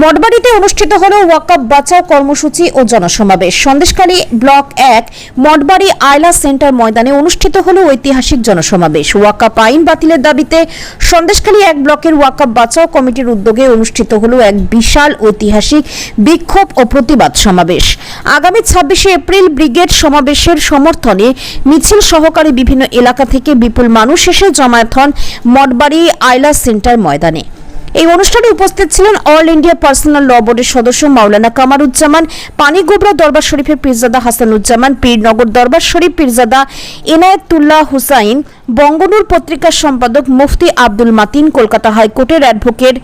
মঠবাড়িতে অনুষ্ঠিত হল ওয়াকাব বাঁচাও কর্মসূচি ও জনসমাবেশ। সন্দেশখালী ব্লক এক, মঠবাড়ি আয়লা সেন্টার ময়দানে অনুষ্ঠিত হল ঐতিহাসিক জনসমাবেশ। ওয়াকাপ আইন বাতিলের দাবিতে সন্দেশখালী এক ব্লকের ওয়াকাব বাঁচাও কমিটির উদ্যোগে অনুষ্ঠিত হল এক বিশাল ঐতিহাসিক বিক্ষোভ ও প্রতিবাদ সমাবেশ। আগামী ছাব্বিশে এপ্রিল ব্রিগেড সমাবেশের সমর্থনে মিছিল সহকারে বিভিন্ন এলাকা থেকে বিপুল মানুষ এসে জমায়েত হন মঠবাড়ি আয়লা সেন্টার ময়দানে। এই অনুষ্ঠানে উপস্থিত ছিলেন অল ইন্ডিয়া পার্সোনাল ল বোর্ডের সদস্য মাওলানা কামারুজ্জামান পানিগোবরা দরবার শরীফের পীরজাদা হাসানুজ্জামান, পীরনগর দরবার শরীফ পীরজাদা এনায়েতুল্লাহ হুসাইন বঙ্গনুর পত্রিকার সম্পাদক মুফতি আব্দুল মাতিন কলকাতা হাইকোর্টের অ্যাডভোকেট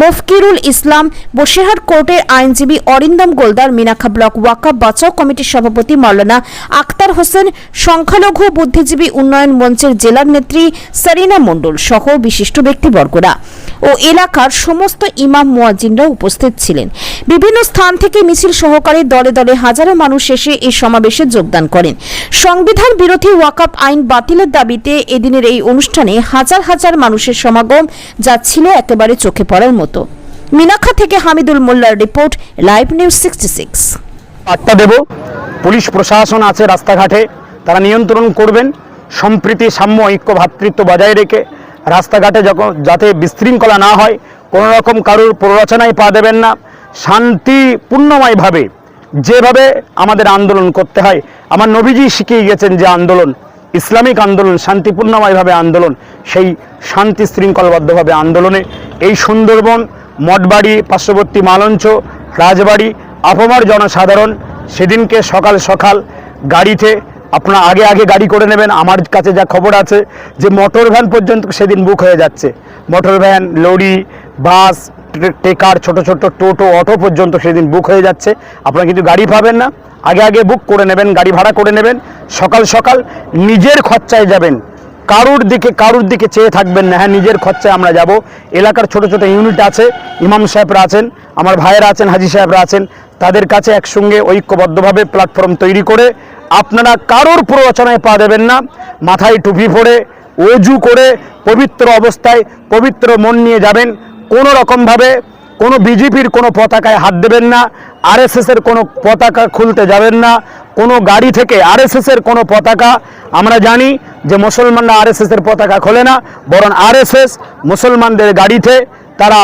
মফকিরুল ইসলাম বসিরহাট কোর্টের আইনজীবী অরিন্দম গোলদার মিনাখা ব্লক ওয়াকা বাঁচাও কমিটির সভাপতি মাওলানা আক্তার হোসেন, সংখ্যালঘু বুদ্ধিজীবী উন্নয়ন মঞ্চের জেলার নেত্রী সারিনা মণ্ডল সহ বিশিষ্ট ব্যক্তিবর্গরা ও এলাকার সমস্ত ইমাম মুয়াজ্জিনরা উপস্থিত ছিলেন। বিভিন্ন স্থান থেকে মিছিল সহকারে দলে দলে হাজারো মানুষ এসে এই সমাবেশে যোগদান করেন। সংবিধান বিরোধী ওয়াকাপ আইন বাতিলের দাবিতে এদিনের এই অনুষ্ঠানে হাজার হাজার মানুষের সমাগম যা ছিল একেবারে চোখে পড়ার মতো। মিনাখা থেকে হামিদুল মোল্লার report, live news sixty six. বার্তা দেব, পুলিশ প্রশাসন আছে রাস্তাঘাটে, তারা নিয়ন্ত্রণ করবেন, সম্প্রীতি, সাম্য, ঐক্য ভ্রাতৃত্ব বজায় রেখে রাস্তাঘাটে যখন, যাতে বিশৃঙ্খলা না হয়, কোনো রকম কারুর প্ররোচনায় পা দেবেন না, শান্তিপূর্ণময়ভাবে যেভাবে আমাদের আন্দোলন করতে হয়। আমার নবীজি শিখিয়ে গেছেন যে আন্দোলন ইসলামিক আন্দোলন, শান্তিপূর্ণময়ভাবে আন্দোলন, সেই শান্তি শৃঙ্খলবদ্ধভাবে আন্দোলনে এই সুন্দরবন, মঠবাড়ি, পার্শ্ববর্তী মালঞ্চ, রাজবাড়ি আপামার জনসাধারণ সেদিনকে সকাল সকাল গাড়িতে, আপনারা আগে আগে গাড়ি করে নেবেন, আমার কাছে যা খবর আছে যে, মোটর ভ্যান পর্যন্ত সেদিন বুক হয়ে যাচ্ছে। Motor van, lorry, bus trekker ছোট ছোট টোটো, অটো পর্যন্ত সেদিন বুক হয়ে যাচ্ছে। আপনারা কিন্তু গাড়ি পাবেন না। আগে আগে বুক করে নেবেন, গাড়ি ভাড়া করে নেবেন। সকাল সকাল নিজের খরচায় যাবেন। কারুর দিকে কারুর দিকে চেয়ে থাকবেন না। হ্যাঁ নিজের খরচায় আমরা যাব। এলাকার ছোট ছোট ইউনিট আছে। ইমাম সাহেবরা আছেন, আমার ভাইয়েরা আছেন, হাজি সাহেবরা আছেন। তাদের কাছে একসঙ্গে ঐক্যবদ্ধভাবে প্ল্যাটফর্ম তৈরি করে আপনারা কারোর প্ররোচনায় পা দেবেন না। মাথায় টুপি পরে, অজু করে, পবিত্র অবস্থায়, পবিত্র মন নিয়ে যাবেন। কোনো রকমভাবে কোনো বিজেপির কোনো পতাকায় হাত দেবেন না, আরএসএসের কোনো পতাকা খুলতে যাবেন না, কোনো গাড়ি থেকে আরএসএসের কোনো পতাকা। আমরা জানি যে মুসলমানরা আরএসএসের পতাকা খোলে না, বরং আরএসএস মুসলমানদের গাড়িতে তারা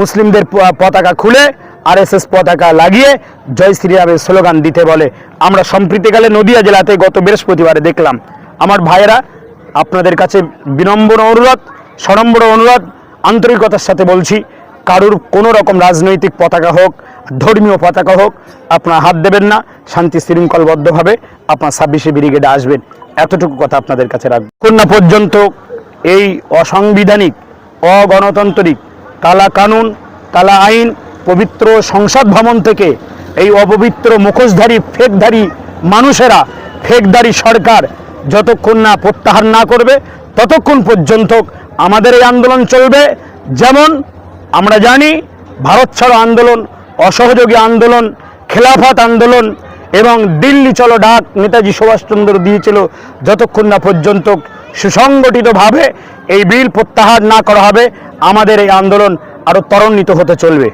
মুসলিমদের পতাকা খুলে আরএসএস পতাকা লাগিয়ে জয় শ্রীরামের স্লোগান দিতে বলে। আমরা সম্প্রীতিকালে নদিয়া জেলাতে গত বৃহস্পতিবারে দেখলাম। আমার ভাইয়েরা, আপনাদের কাছে বিনম্র অনুরোধ, সনম্র অনুরোধ আন্তরিকতার সাথে বলছি, কারুর কোনো রকম রাজনৈতিক পতাকা হোক, ধর্মীয় পতাকা হোক, আপনার হাত দেবেন না, শান্তি শৃঙ্খলবদ্ধভাবে আপনার ছাব্বিশে ব্রিগেডে আসবেন। এতটুকু কথা আপনাদের কাছে রাখবেন কন্যা পর্যন্ত এই অসাংবিধানিক, অগণতান্ত্রিক, কালা কানুন, কালা আইন, পবিত্র সংসদ ভবন থেকে এই অপবিত্র মুখোশধারী, ফেকধারী মানুষেরা, ফেকধারী সরকার যতক্ষণ না প্রত্যাহার না করবে, ততক্ষণ পর্যন্ত আমাদের এই আন্দোলন চলবে। যেমন আমরা জানি, ভারত ছাড়ো আন্দোলন, অসহযোগী আন্দোলন, খেলাফত আন্দোলন এবং দিল্লি চলো ডাক নেতাজি সুভাষচন্দ্র দিয়েছিল যতক্ষণ না পর্যন্ত সুসংগঠিতভাবে এই বিল প্রত্যাহার না করা হবে, আমাদের এই আন্দোলন আরও ত্বরান্বিত হতে চলবে।